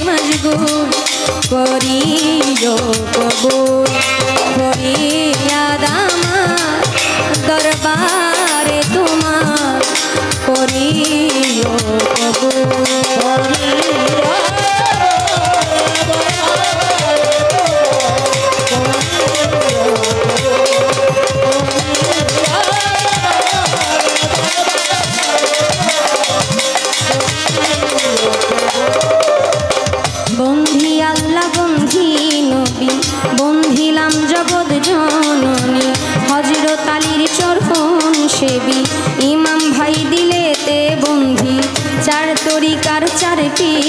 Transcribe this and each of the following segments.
মজগুর করি যোগ করি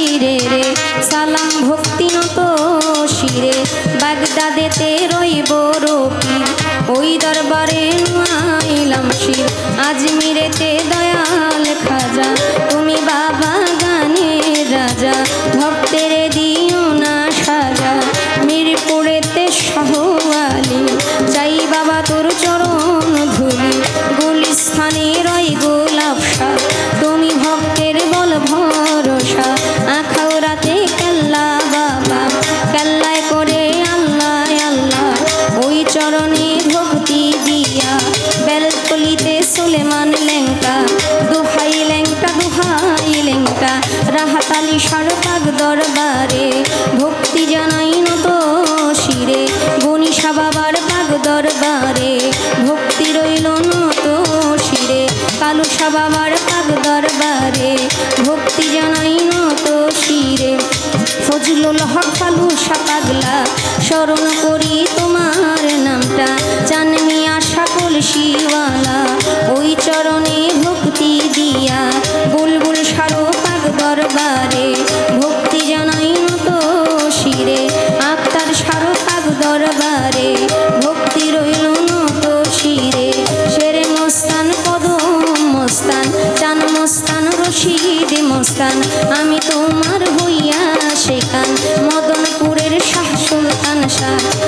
পীরে রে। সালাম ভক্তি নত শিরে। বাগদাদেতে রইব রকির ওই দরবারে নাইলাম শির। আজমিরেতে দয়াল খাজা। তুমি বাবা রাহাতালি সারপাক দরবারে, ভক্তি জানাই নত শিরে। গণিসা বাবার পাক দরবারে, ভক্তি রইল নত শিরে। কালুসা বাবার পাক দরবারে, ভক্তি জানাই নত শিরে। ফজলুল হক ফালুসা পাগলা, স্মরণ করি তোমার নামটা। চানমিয়া সকল শিওয়ালা ওই চরণে ভক্তি দিয়া। বুলবুল সার স্থান আমি তোমার হইয়া সেখান। মদনপুরের শাহ সুলতান শাহ।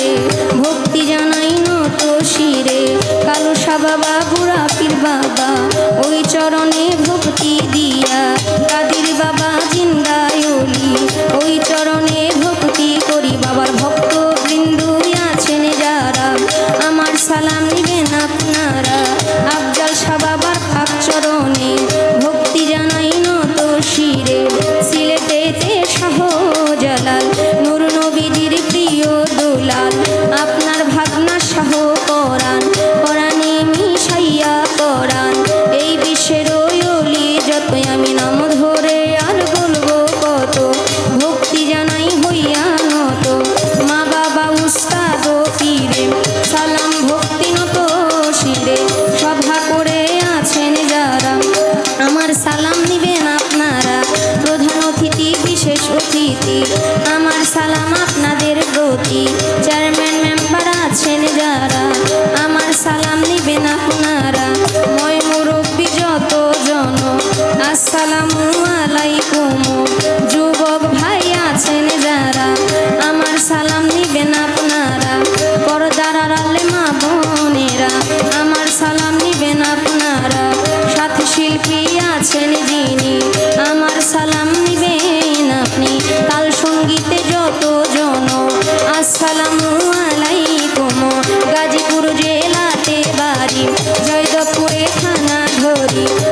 রে melody.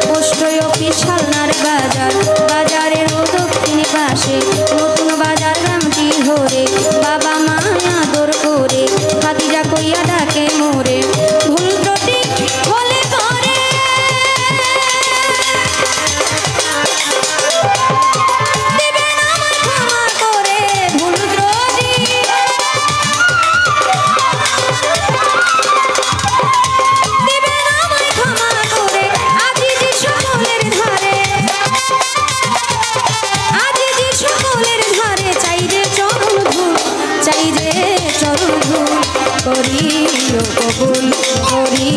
করি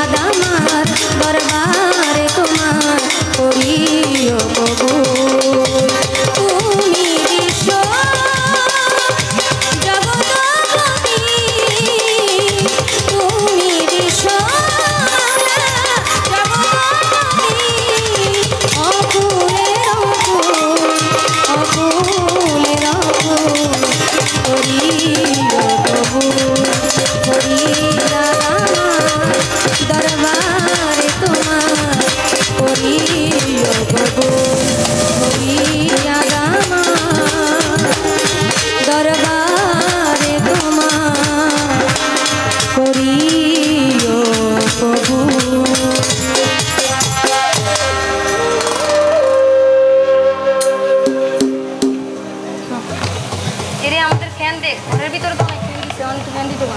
আদা